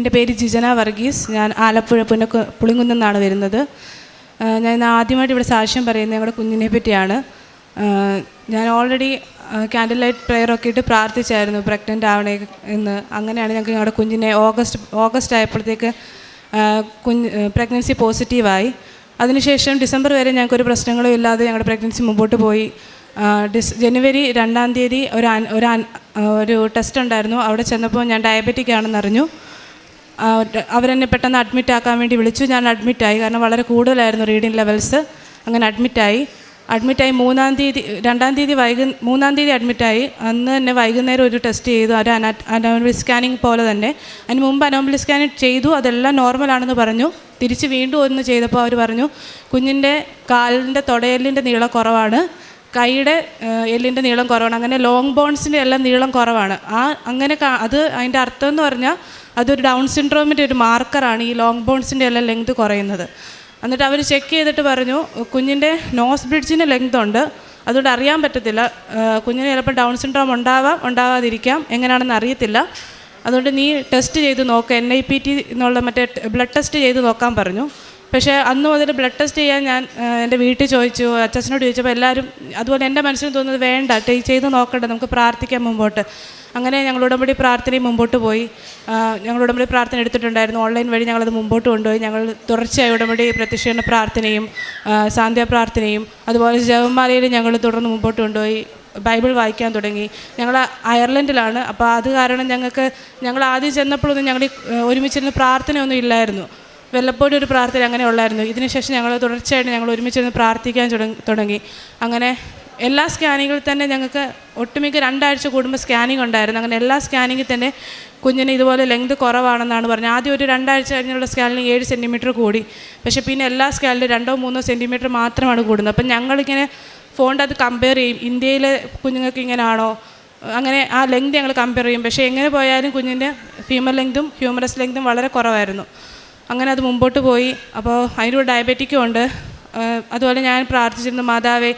എന്റെ പേര് ജിജന വർഗീസ്. ഞാൻ ആലപ്പുഴ പുന പുളിങ്കുന്നിൽ നിന്നാണ് വരുന്നത്. ഞാൻ ഇന്ന് ആദ്യമായിട്ട് ഇവിടെ സാക്ഷ്യം പറയുന്നത് ഞങ്ങളുടെ കുഞ്ഞിനെ പറ്റിയാണ്. ഞാൻ ഓൾറെഡി ക്യാൻഡിൽ ലൈറ്റ് പ്രെയറൊക്കെ ഇട്ട് പ്രാർത്ഥിച്ചായിരുന്നു പ്രഗ്നന്റ് ആവണേ എന്ന്. അങ്ങനെയാണ് ഞങ്ങൾക്ക് ഞങ്ങളുടെ കുഞ്ഞിനെ ഓഗസ്റ്റ് ഓഗസ്റ്റ് ആയപ്പോഴത്തേക്ക് കുഞ്ഞ് പ്രഗ്നൻസി പോസിറ്റീവായി അതിനുശേഷം ഡിസംബർ വരെ ഞങ്ങൾക്കൊരു പ്രശ്നങ്ങളും ഇല്ലാതെ ഞങ്ങളുടെ പ്രഗ്നൻസി മുമ്പോട്ട് പോയി. ഡിസ് ജനുവരി രണ്ടാം തീയതി ഒരു ഒരു ഒരു ടെസ്റ്റ് ഉണ്ടായിരുന്നു. അവിടെ ചെന്നപ്പോൾ ഞാൻ ഡയബറ്റിക് ആണെന്ന് അറിഞ്ഞു ആ, ட- അവരെന്നെ പെട്ടെന്ന് അഡ്മിറ്റ് ആക്കാൻ വേണ്ടി വിളിച്ചു. ഞാൻ അഡ്മിറ്റായി കാരണം വളരെ കൂടുതലായിരുന്നു റീഡിങ് ലെവൽസ് അങ്ങനെ അഡ്മിറ്റായി അഡ്മിറ്റായി മൂന്നാം തീയതി രണ്ടാം തീയതി വൈകു മൂന്നാം തീയതി അഡ്മിറ്റായി അന്ന് തന്നെ വൈകുന്നേരം ഒരു ടെസ്റ്റ് ചെയ്തു. ഒരു അനാ അനോമലി സ്കാനിങ് പോലെ തന്നെ. അതിന് മുമ്പ് അനോമലി സ്കാനിങ് ചെയ്തു. അതെല്ലാം നോർമലാണെന്ന് പറഞ്ഞു. തിരിച്ച് വീണ്ടും ഒന്ന് ചെയ്തപ്പോൾ അവർ പറഞ്ഞു കുഞ്ഞിന്റെ കാലിന്റെ തുടയെല്ലിന്റെ നീളം കുറവാണ്. കൈയുടെ എല്ലിന്റെ നീളം കുറവാണ്. അങ്ങനെ ലോങ് ബോൺസിന്റെ എല്ലാം നീളം കുറവാണ്. ആ അങ്ങനെ അത് അതിന്റെ അർത്ഥം എന്ന് പറഞ്ഞാൽ അതൊരു ഡൗൺ സിൻഡ്രോമിന്റെ ഒരു മാർക്കറാണ് ഈ ലോങ് ബോൺസിന്റെ എല്ലാം ലെങ്ത് കുറയുന്നത്. എന്നിട്ട് അവർ ചെക്ക് ചെയ്തിട്ട് പറഞ്ഞു കുഞ്ഞിന്റെ നോസ് ബ്രിഡ്ജിന് ലെങ്ത് ഉണ്ട്. അതുകൊണ്ട് അറിയാൻ പറ്റത്തില്ല. കുഞ്ഞിന് ചിലപ്പോൾ ഡൗൺ സിൻഡ്രോം ഉണ്ടാവാം ഉണ്ടാവാതിരിക്കാം. എങ്ങനെയാണെന്ന് അറിയത്തില്ല. അതുകൊണ്ട് നീ ടെസ്റ്റ് ചെയ്ത് നോക്കുക എൻ ഐ പി ടി എന്നുള്ള മറ്റേ ബ്ലഡ് ടെസ്റ്റ് ചെയ്ത് നോക്കാൻ പറഞ്ഞു. പക്ഷേ അന്ന് മുതൽ ബ്ലഡ് ടെസ്റ്റ് ചെയ്യാൻ ഞാൻ എന്റെ വീട്ടിൽ ചോദിച്ചു അച്ഛനോട് ചോദിച്ചപ്പോൾ എല്ലാവരും അതുപോലെ എന്റെ മനസ്സിന് തോന്നുന്നത് വേണ്ട ചെയ്ത് നോക്കണ്ട നമുക്ക് പ്രാർത്ഥിക്കാൻ മുമ്പോട്ട്. അങ്ങനെ ഞങ്ങൾ ഉടമ്പടി പ്രാർത്ഥനയും മുമ്പോട്ട് പോയി. ഞങ്ങൾ ഉടമ്പടി പ്രാർത്ഥന എടുത്തിട്ടുണ്ടായിരുന്നു. ഓൺലൈൻ വഴി ഞങ്ങളത് മുമ്പോട്ട് കൊണ്ടുപോയി. ഞങ്ങൾ തുടർച്ചയായി ഉടമ്പടി പ്രത്യക്ഷീകരണ പ്രാർത്ഥനയും സാന്ധ്യ പ്രാർത്ഥനയും അതുപോലെ ജവന്മാലയിൽ ഞങ്ങൾ തുടർന്ന് മുമ്പോട്ട് കൊണ്ടുപോയി ബൈബിൾ വായിക്കാൻ തുടങ്ങി. ഞങ്ങൾ അയർലൻഡിലാണ്. അപ്പോൾ അത് കാരണം ഞങ്ങൾക്ക് ഞങ്ങൾ ആദ്യം ചെന്നപ്പോഴൊന്നും ഞങ്ങൾ ഒരുമിച്ചിരുന്ന് പ്രാർത്ഥനയൊന്നും ഇല്ലായിരുന്നു. വല്ലപ്പോഴും ഒരു പ്രാർത്ഥന അങ്ങനെ ഉള്ളായിരുന്നു. ഇതിനുശേഷം ഞങ്ങൾ തുടർച്ചയായിട്ട് ഞങ്ങൾ ഒരുമിച്ചിരുന്ന് പ്രാർത്ഥിക്കാൻ തുടങ്ങി. അങ്ങനെ എല്ലാ സ്കാനിങ്ങിൽ തന്നെ ഞങ്ങൾക്ക് ഒട്ടുമിക്ക രണ്ടാഴ്ച കൂടുമ്പോൾ സ്കാനിങ് ഉണ്ടായിരുന്നു. അങ്ങനെ എല്ലാ സ്കാനിങ്ങിൽ തന്നെ കുഞ്ഞിന് ഇതുപോലെ ലെങ്ത് കുറവാണെന്നാണ് പറഞ്ഞത്. ആദ്യം ഒരു രണ്ടാഴ്ച കഴിഞ്ഞുള്ള സ്കാനിങ് ഏഴ് സെന്റിമീറ്റർ കൂടി. പക്ഷേ പിന്നെ എല്ലാ സ്കാനിലും രണ്ടോ മൂന്നോ സെന്റിമീറ്റർ മാത്രമാണ് കൂടുന്നത്. അപ്പം ഞങ്ങളിങ്ങനെ ഫോണിന്റെ അത് കമ്പയർ ചെയ്യും. ഇന്ത്യയിലെ കുഞ്ഞുങ്ങൾക്ക് ഇങ്ങനെയാണോ അങ്ങനെ ആ ലെങ്ത് ഞങ്ങൾ കമ്പയർ ചെയ്യും. പക്ഷേ എങ്ങനെ പോയാലും കുഞ്ഞിന്റെ ഫീമൽ ലെങ്തും ഹ്യൂമറസ് ലെങ്തും വളരെ കുറവായിരുന്നു. അങ്ങനെ അത് മുമ്പോട്ട് പോയി. അപ്പോൾ അതിനൊരു ഡയബറ്റിക്കും ഉണ്ട്. അതുപോലെ ഞാൻ പ്രാർത്ഥിച്ചിരുന്നു മാതാവേ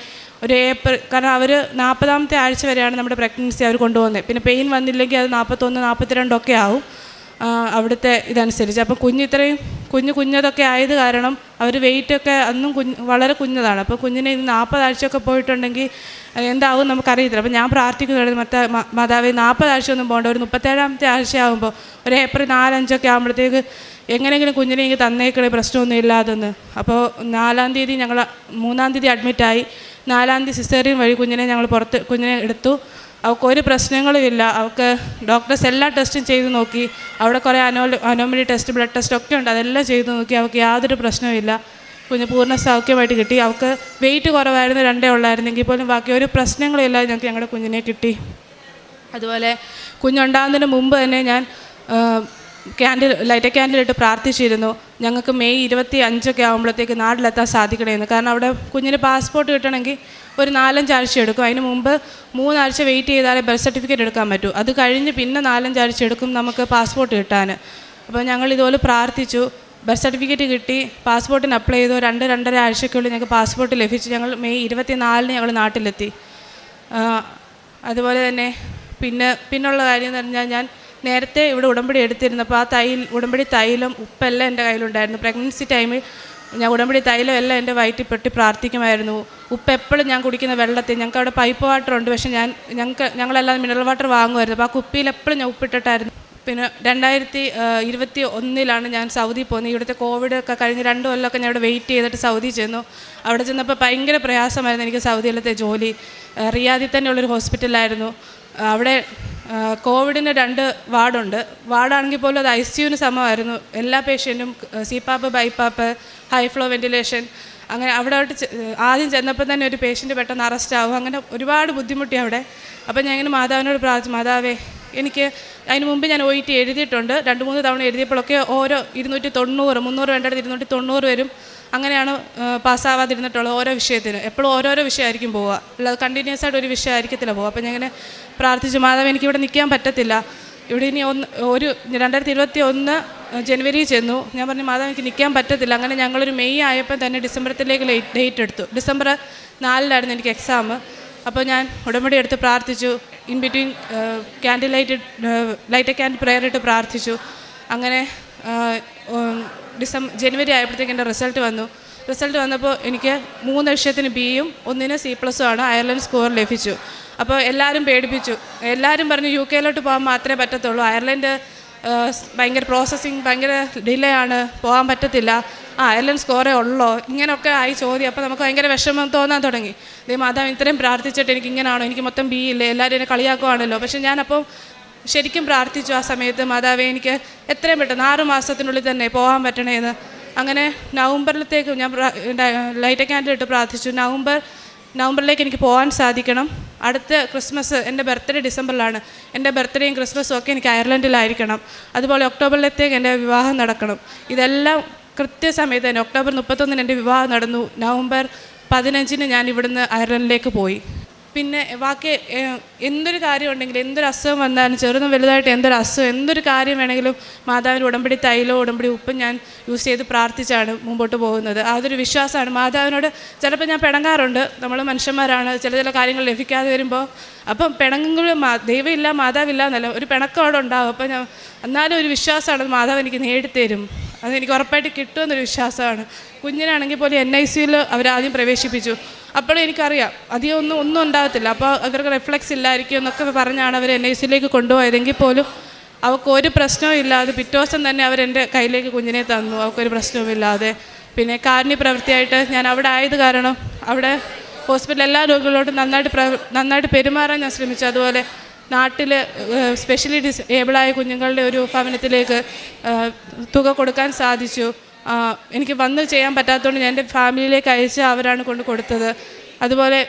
ഒരു ഏപ്രിൽ കാരണം അവർ നാൽപ്പതാമത്തെ ആഴ്ച വരെയാണ് നമ്മുടെ പ്രഗ്നൻസി അവർ കൊണ്ടുപോകുന്നത് പിന്നെ പെയിൻ വന്നില്ലെങ്കിൽ അത് നാൽപ്പത്തൊന്ന് നാൽപ്പത്തിരണ്ടൊക്കെ ആവും. അവിടുത്തെ ഇതനുസരിച്ച്. അപ്പോൾ കുഞ്ഞ് ഇത്രയും കുഞ്ഞ് കുഞ്ഞതൊക്കെ ആയത് കാരണം അവർ വെയിറ്റൊക്കെ അന്നും കുഞ്ഞ് വളരെ കുഞ്ഞതാണ്. അപ്പോൾ കുഞ്ഞിനെ ഇത് നാൽപ്പതാഴ്ചയൊക്കെ പോയിട്ടുണ്ടെങ്കിൽ എന്താവും നമുക്കറിയത്തില്ല. അപ്പോൾ ഞാൻ പ്രാർത്ഥിക്കുന്നുണ്ട് മറ്റേ മാതാവേ നാൽപ്പതാഴ്ച ഒന്നും പോകണ്ട ഒരു മുപ്പത്തേഴാമത്തെ ആഴ്ച ആകുമ്പോൾ ഒരു ഏപ്രിൽ നാലഞ്ചൊക്കെ ആകുമ്പോഴത്തേക്ക് എങ്ങനെയെങ്കിലും കുഞ്ഞിനെ എനിക്ക് തന്നേക്കണേ പ്രശ്നമൊന്നും ഇല്ലാതെന്ന്. അപ്പോൾ നാലാം തീയതി ഞങ്ങൾ മൂന്നാം തീയതി അഡ്മിറ്റായി. നാലാം തീയതി സിസ്റ്ററിയും വഴി കുഞ്ഞിനെ ഞങ്ങൾ പുറത്ത് കുഞ്ഞിനെ എടുത്തു. അവൾക്ക് ഒരു പ്രശ്നങ്ങളും ഇല്ല. അവൾക്ക് ഡോക്ടേഴ്സ് എല്ലാ ടെസ്റ്റും ചെയ്ത് നോക്കി. അവിടെ കുറേ അനോ അനോമലി ടെസ്റ്റ് ബ്ലഡ് ടെസ്റ്റ് ഒക്കെ ഉണ്ട്. അതെല്ലാം ചെയ്ത് നോക്കി. അവൾക്ക് യാതൊരു പ്രശ്നവുമില്ല കുഞ്ഞ് പൂർണ സൗഖ്യമായിട്ട് കിട്ടി. അവൾക്ക് വെയിറ്റ് കുറവായിരുന്നു രണ്ടേ ഉള്ളായിരുന്നെങ്കിൽ പോലും ബാക്കി ഒരു പ്രശ്നങ്ങളും ഇല്ലാതെ ഞങ്ങൾക്ക് ഞങ്ങളുടെ കുഞ്ഞിനെ കിട്ടി. അതുപോലെ കുഞ്ഞുണ്ടാകുന്നതിന് മുമ്പ് തന്നെ ഞാൻ ക്യാൻഡിൽ ലൈറ്റ് ക്യാൻഡിലിട്ട് പ്രാർത്ഥിച്ചിരുന്നു. ഞങ്ങൾക്ക് മെയ് ഇരുപത്തി അഞ്ചൊക്കെ ആകുമ്പോഴത്തേക്ക് നാട്ടിലെത്താൻ സാധിക്കണമെന്ന് കാരണം അവിടെ കുഞ്ഞിന് പാസ്പോർട്ട് കിട്ടണമെങ്കിൽ ഒരു നാലഞ്ചാഴ്ച എടുക്കും. അതിന് മുമ്പ് മൂന്നാഴ്ച വെയിറ്റ് ചെയ്താലേ ബർത്ത് സർട്ടിഫിക്കറ്റ് എടുക്കാൻ പറ്റൂ. അത് കഴിഞ്ഞ് പിന്നെ നാലഞ്ചാഴ്ച എടുക്കും നമുക്ക് പാസ്പോർട്ട് കിട്ടാൻ അപ്പോൾ ഞങ്ങൾ ഇതുപോലെ പ്രാർത്ഥിച്ചു. ബർത്ത് സർട്ടിഫിക്കറ്റ് കിട്ടി. പാസ്പോർട്ടിന് അപ്ലൈ ചെയ്തു. രണ്ട് രണ്ടര ആഴ്ചയ്ക്കുള്ളിൽ ഞങ്ങൾക്ക് പാസ്പോർട്ട് ലഭിച്ചു. ഞങ്ങൾ മെയ് ഇരുപത്തി നാലിന് ഞങ്ങൾ നാട്ടിലെത്തി. അതുപോലെ തന്നെ പിന്നെ പിന്നുള്ള കാര്യം എന്ന് പറഞ്ഞാൽ ഞാൻ നേരത്തെ ഇവിടെ ഉടമ്പടി എടുത്തിരുന്നപ്പോൾ ആ തൈൽ ഉടമ്പടി തൈലം ഉപ്പെല്ലാം എന്റെ കയ്യിലുണ്ടായിരുന്നു. പ്രഗ്നൻസി ടൈമിൽ ഞാൻ ഉടമ്പടി തൈലം എല്ലാം എന്റെ വയറ്റിൽ പെട്ടി പ്രാർത്ഥിക്കുമായിരുന്നു. ഉപ്പ് എപ്പോഴും ഞാൻ കുടിക്കുന്ന വെള്ളത്തിൽ. ഞങ്ങൾക്ക് അവിടെ പൈപ്പ് വാട്ടർ ഉണ്ട്. പക്ഷേ ഞാൻ ഞങ്ങൾക്ക് ഞങ്ങളെല്ലാം മിനറൽ വാട്ടർ വാങ്ങുമായിരുന്നു. അപ്പോൾ ആ കുപ്പിയിൽ എപ്പോഴും ഞാൻ ഉപ്പിട്ടിട്ടായിരുന്നു. പിന്നെ രണ്ടായിരത്തി ഇരുപത്തി ഒന്നിലാണ് ഞാൻ സൗദി പോകുന്നത് ഇവിടുത്തെ കോവിഡ് ഒക്കെ കഴിഞ്ഞ് രണ്ട് കൊല്ലമൊക്കെ ഞാൻ ഇവിടെ വെയിറ്റ് ചെയ്തിട്ട് സൗദി ചെന്നു. അവിടെ ചെന്നപ്പോൾ ഭയങ്കര പ്രയാസമായിരുന്നു എനിക്ക് സൗദിയിലത്തെ ജോലി. റിയാദിൽ തന്നെയുള്ളൊരു ഹോസ്പിറ്റലായിരുന്നു അവിടെ കോവിഡിന് രണ്ട് വാർഡുണ്ട്. വാർഡാണെങ്കിൽ പോലും അത് ഐ സിയുവിന് സമമായിരുന്നു. എല്ലാ പേഷ്യന്റും CPAP BiPAP high flow ventilation അങ്ങനെ അവിടെ ആദ്യം ചെന്നപ്പോൾ തന്നെ ഒരു പേഷ്യന്റ് പെട്ടെന്ന് അറസ്റ്റ് ആവും. അങ്ങനെ ഒരുപാട് ബുദ്ധിമുട്ടി അവിടെ. അപ്പോൾ ഞാൻ ഇങ്ങനെ മാതാവിനോട് പ്രാർത്ഥിച്ചു മാതാവേ എനിക്ക് അതിന് മുമ്പ് ഞാൻ ഒ ടി എഴുതിയിട്ടുണ്ട്. രണ്ട് മൂന്ന് തവണ എഴുതിയപ്പോഴൊക്കെ ഓരോ ഇരുന്നൂറ്റി തൊണ്ണൂറ് മുന്നൂറ് വേണ്ടത് ഇരുന്നൂറ്റി തൊണ്ണൂറ് വരും. അങ്ങനെയാണ് പാസ്സാവാതിരുന്നിട്ടുള്ളത് ഓരോ വിഷയത്തിന് എപ്പോഴും ഓരോരോ വിഷയമായിരിക്കും പോവുക. അല്ലാതെ കണ്ടിന്യൂസ് ആയിട്ട് ഒരു വിഷയമായിരിക്കത്തില്ല പോവുക. അപ്പോൾ ഞാൻ ഇങ്ങനെ പ്രാർത്ഥിച്ചു മാതാവ് എനിക്ക് ഇവിടെ നിൽക്കാൻ പറ്റത്തില്ല. ഇവിടെ ഇനി ഒന്ന് ഒരു രണ്ടായിരത്തി ഇരുപത്തി ഒന്ന് ജനുവരി ചെന്നു. ഞാൻ പറഞ്ഞു മാതാവ് എനിക്ക് നിൽക്കാൻ പറ്റത്തില്ല. അങ്ങനെ ഞങ്ങളൊരു മെയ് ആയപ്പോൾ തന്നെ ഡിസംബറത്തിലേക്ക് ഡേറ്റ് എടുത്തു. ഡിസംബർ നാലിലായിരുന്നു എനിക്ക് എക്സാം അപ്പോൾ ഞാൻ ഉടമ്പടി എടുത്ത് പ്രാർത്ഥിച്ചു. In between candle light light candle prayer ഇട്ട് പ്രാർത്ഥിച്ചു. അങ്ങനെ ഡിസം ജനുവരി ആയപ്പോഴത്തേക്ക് എന്റെ റിസൾട്ട് വന്നു. റിസൾട്ട് വന്നപ്പോൾ എനിക്ക് മൂന്ന് വിഷയത്തിന് ബിയും ഒന്നിന് സി പ്ലസും ആണ് അയർലൻഡ് സ്കോർ ലഭിച്ചു. അപ്പോൾ എല്ലാവരും പേടിപ്പിച്ചു. എല്ലാവരും പറഞ്ഞു യു കെയിലോട്ട് പോകാൻ മാത്രമേ പറ്റത്തുള്ളൂ. അയർലൻഡ് ഭയങ്കര പ്രോസസ്സിങ് ഭയങ്കര ഡിലേ ആണ്. പോകാൻ പറ്റത്തില്ല. ആ അയർലൻഡ് സ്കോറേ ഉള്ളോ? ഇങ്ങനെയൊക്കെ ആയി ചോദ്യം. അപ്പോൾ നമുക്ക് ഭയങ്കര വിഷമം തോന്നാൻ തുടങ്ങി. ദേ മാതാവ് ഇത്രയും പ്രാർത്ഥിച്ചിട്ട് എനിക്ക് ഇങ്ങനെയാണോ എനിക്ക് മൊത്തം ബി ഇല്ലേ? എല്ലാവരും എന്നെ കളിയാക്കുവാണല്ലോ. പക്ഷെ ഞാനപ്പോൾ ശരിക്കും പ്രാർത്ഥിച്ചു ആ സമയത്ത് മാതാവേ എനിക്ക് എത്രയും പെട്ടെന്ന് ആറ് മാസത്തിനുള്ളിൽ തന്നെ പോകാൻ പറ്റണേ എന്ന്. അങ്ങനെ നവംബറിലത്തേക്ക് ഞാൻ ലൈറ്റ് ക്യാൻഡിൽ ഇട്ട് പ്രാർത്ഥിച്ചു നവംബർ നവംബറിലേക്ക് എനിക്ക് പോകാൻ സാധിക്കണം. അടുത്ത ക്രിസ്മസ് എന്റെ ബർത്ത്ഡേ ഡിസംബറിലാണ്. എന്റെ ബർത്ത്ഡേയും ക്രിസ്മസും ഒക്കെ എനിക്ക് അയർലൻഡിലായിരിക്കണം. അതുപോലെ ഒക്ടോബറിലത്തേക്ക് എന്റെ വിവാഹം നടക്കണം. ഇതെല്ലാം കൃത്യസമയത്ത് തന്നെ ഒക്ടോബർ മുപ്പത്തൊന്നിന് എന്റെ വിവാഹം നടന്നു. നവംബർ പതിനഞ്ചിന് ഞാൻ ഇവിടുന്ന് അയർലൻഡിലേക്ക് പോയി. പിന്നെ ബാക്കി എന്തൊരു കാര്യം ഉണ്ടെങ്കിലും എന്തൊരു അസുഖം വന്നാലും ചെറുതും വലുതായിട്ട് എന്തൊരു അസുഖം എന്തൊരു കാര്യം വേണമെങ്കിലും മാതാവിന്റെ ഉടമ്പടി തൈലോ ഉടമ്പടി ഉപ്പും ഞാൻ യൂസ് ചെയ്ത് പ്രാർത്ഥിച്ചാണ് മുമ്പോട്ട് പോകുന്നത്. അതൊരു വിശ്വാസമാണ്. മാതാവിനോട് ചിലപ്പോൾ ഞാൻ പിണങ്ങാറുണ്ട്. നമ്മൾ മനുഷ്യന്മാരാണ്. ചില ചില കാര്യങ്ങൾ ലഭിക്കാതെ വരുമ്പോൾ അപ്പം പിണങ്ങുമ്പോൾ മാ ദൈവമില്ല മാതാവില്ല എന്നല്ല. ഒരു പിണക്കം അവിടെ ഉണ്ടാകും അപ്പം ഞാൻ എന്നാലും ഒരു വിശ്വാസമാണ് മാതാവ് എനിക്ക് നേടിത്തരും. അതെനിക്ക് ഉറപ്പായിട്ട് കിട്ടുമെന്നൊരു വിശ്വാസമാണ്. കുഞ്ഞിനാണെങ്കിൽ പോലും എൻ ഐ സിയിൽ അവരാദ്യം പ്രവേശിപ്പിച്ചു. അപ്പോഴും എനിക്കറിയാം. അധികം ഒന്നും ഒന്നും ഉണ്ടാകത്തില്ല. അപ്പോൾ അവർക്ക് റിഫ്ലക്സ് ഇല്ലായിരിക്കും എന്നൊക്കെ പറഞ്ഞാണ് അവർ എൻ ഐ സിയിലേക്ക് കൊണ്ടുപോയതെങ്കിൽ പോലും അവൾക്ക് ഒരു പ്രശ്നവും ഇല്ലാതെ പിറ്റേ ദിവസം തന്നെ അവരെന്റെ കയ്യിലേക്ക് കുഞ്ഞിനെ തന്നു. അവൾക്കൊരു പ്രശ്നവുമില്ലാതെ പിന്നെ കാരുണ്യ പ്രവൃത്തിയായിട്ട് ഞാൻ അവിടെ ആയത് കാരണം അവിടെ ഹോസ്പിറ്റലിൽ എല്ലാ രോഗികളോടും നന്നായിട്ട് നന്നായിട്ട് പെരുമാറാൻ ഞാൻ ശ്രമിച്ചു. അതുപോലെ നാട്ടിൽ സ്പെഷ്യലി ഡിസ് ഏബിളായ കുഞ്ഞുങ്ങളുടെ ഒരു ഭവനത്തിലേക്ക് തുക കൊടുക്കാൻ സാധിച്ചു. എനിക്ക് വന്ന് ചെയ്യാൻ പറ്റാത്തതുകൊണ്ട് ഞാൻ എന്റെ ഫാമിലിയിലേക്ക് അയച്ച് അവരാണ് കൊണ്ട് കൊടുത്തത്. അതുപോലെ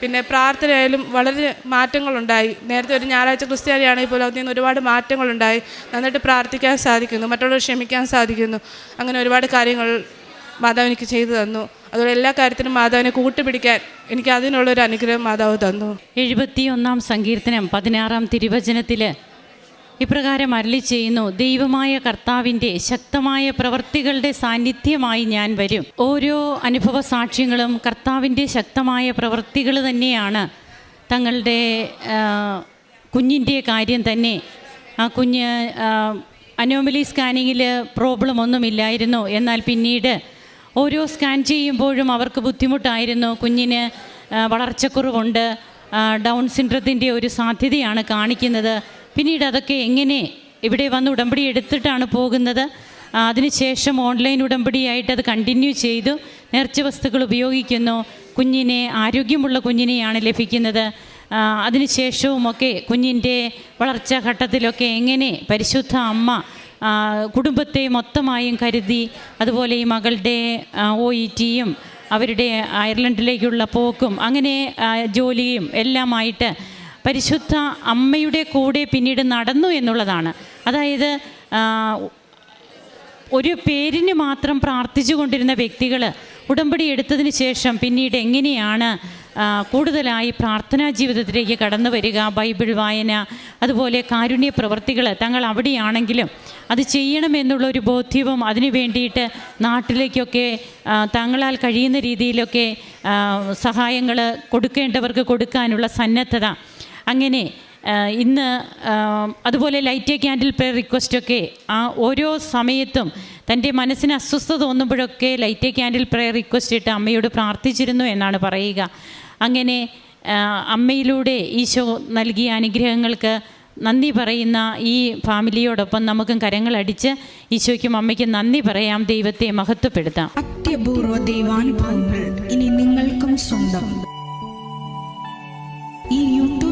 പിന്നെ പ്രാർത്ഥനയായാലും വളരെ മാറ്റങ്ങളുണ്ടായി. നേരത്തെ ഒരു ഞായറാഴ്ച ക്രിസ്ത്യാനിയാണെങ്കിൽ പോലും അതിൽ നിന്ന് ഒരുപാട് മാറ്റങ്ങളുണ്ടായി. നന്നായിട്ട് പ്രാർത്ഥിക്കാൻ സാധിക്കുന്നു മറ്റുള്ളവർ ക്ഷമിക്കാൻ സാധിക്കുന്നു. അങ്ങനെ ഒരുപാട് കാര്യങ്ങൾ മാതാവ് എനിക്ക് ചെയ്തു തന്നു. അതുപോലെ എല്ലാ കാര്യത്തിനും മാതാവിനെ കൂട്ടുപിടിക്കാൻ എനിക്ക് അതിനുള്ളൊരു അനുഗ്രഹം മാതാവ് തന്നു. എഴുപത്തിയൊന്നാം സങ്കീർത്തനം പതിനാറാം തിരുവചനത്തിൽ ഇപ്രകാരം അരളി ചെയ്യുന്നു ദൈവമായ കർത്താവിന്റെ ശക്തമായ പ്രവൃത്തികളുടെ സാന്നിധ്യമായി ഞാൻ വരും. ഓരോ അനുഭവ സാക്ഷ്യങ്ങളും കർത്താവിന്റെ ശക്തമായ പ്രവൃത്തികൾ തന്നെയാണ്. തങ്ങളുടെ കുഞ്ഞിന്റെ കാര്യം തന്നെ. ആ കുഞ്ഞ് അനോമലി സ്കാനിങ്ങിൽ പ്രോബ്ലം ഒന്നുമില്ലായിരുന്നു. എന്നാൽ പിന്നീട് ഓരോ സ്കാൻ ചെയ്യുമ്പോഴും അവർക്ക് ബുദ്ധിമുട്ടായിരുന്നു. കുഞ്ഞിന് വളർച്ചക്കുറവുണ്ട്. ഡൗൺ സിൻഡ്രത്തിന്റെ ഒരു സാധ്യതയാണ് കാണിക്കുന്നത്. പിന്നീട് അതൊക്കെ എങ്ങനെ ഇവിടെ വന്ന് ഉടമ്പടി എടുത്തിട്ടാണ് പോകുന്നത്? അതിനുശേഷം ഓൺലൈൻ ഉടമ്പടിയായിട്ട് അത് കണ്ടിന്യൂ ചെയ്തു. നേർച്ച വസ്തുക്കൾ ഉപയോഗിക്കുന്നു. കുഞ്ഞിനെ ആരോഗ്യമുള്ള കുഞ്ഞിനെയാണ് ലഭിക്കുന്നത്. അതിനുശേഷവും അതിനുശേഷവുമൊക്കെ കുഞ്ഞിന്റെ വളർച്ചാ ഘട്ടത്തിലൊക്കെ എങ്ങനെ പരിശുദ്ധ അമ്മ കുടുംബത്തെ മൊത്തമായും കരുതി അതുപോലെ ഈ മകളുടെ ഒ ഇ ടിയും അവരുടെ അയർലൻഡിലേക്കുള്ള പോക്കും അങ്ങനെ ജോലിയും എല്ലാമായിട്ട് പരിശുദ്ധ അമ്മയുടെ കൂടെ പിന്നീട് നടന്നു എന്നുള്ളതാണ്. അതായത് ഒരു പേരിന് മാത്രം പ്രാർത്ഥിച്ചു കൊണ്ടിരുന്ന വ്യക്തികൾ ഉടമ്പടി എടുത്തതിന് ശേഷം പിന്നീട് എങ്ങനെയാണ് കൂടുതലായി പ്രാർത്ഥനാ ജീവിതത്തിലേക്ക് കടന്നു വരിക ബൈബിൾ വായന അതുപോലെ കാരുണ്യ പ്രവർത്തികൾ തങ്ങൾ അവിടെയാണെങ്കിലും അത് ചെയ്യണമെന്നുള്ള ഒരു ബോധ്യവും അതിനു വേണ്ടിയിട്ട് നാട്ടിലേക്കൊക്കെ തങ്ങളാൽ കഴിയുന്ന രീതിയിലൊക്കെ സഹായങ്ങൾ കൊടുക്കേണ്ടവർക്ക് കൊടുക്കാനുള്ള സന്നദ്ധത അങ്ങനെ ഇന്ന് അതുപോലെ ലൈറ്റ് ക്യാൻഡിൽ പ്രയർ റിക്വസ്റ്റൊക്കെ ആ ഓരോ സമയത്തും തന്റെ മനസ്സിന് അസ്വസ്ഥത തോന്നുമ്പോഴൊക്കെ ലൈറ്റ് ക്യാൻഡിൽ പ്രയർ റിക്വസ്റ്റ് ഇട്ട് അമ്മയോട് പ്രാർത്ഥിച്ചിരുന്നു എന്നാണ് പറയുക. അങ്ങനെ അമ്മയിലൂടെ ഈശോ നൽകിയ അനുഗ്രഹങ്ങൾക്ക് നന്ദി പറയുന്ന ഈ ഫാമിലിയോടൊപ്പം നമുക്കും കരങ്ങളടിച്ച് ഈശോയ്ക്കും അമ്മയ്ക്കും നന്ദി പറയാം. ദൈവത്തെ മഹത്വപ്പെടുത്താം. അത്യപൂർവ ദൈവാനുഭവങ്ങൾ ഇനി നിങ്ങൾക്കും സ്വന്തം.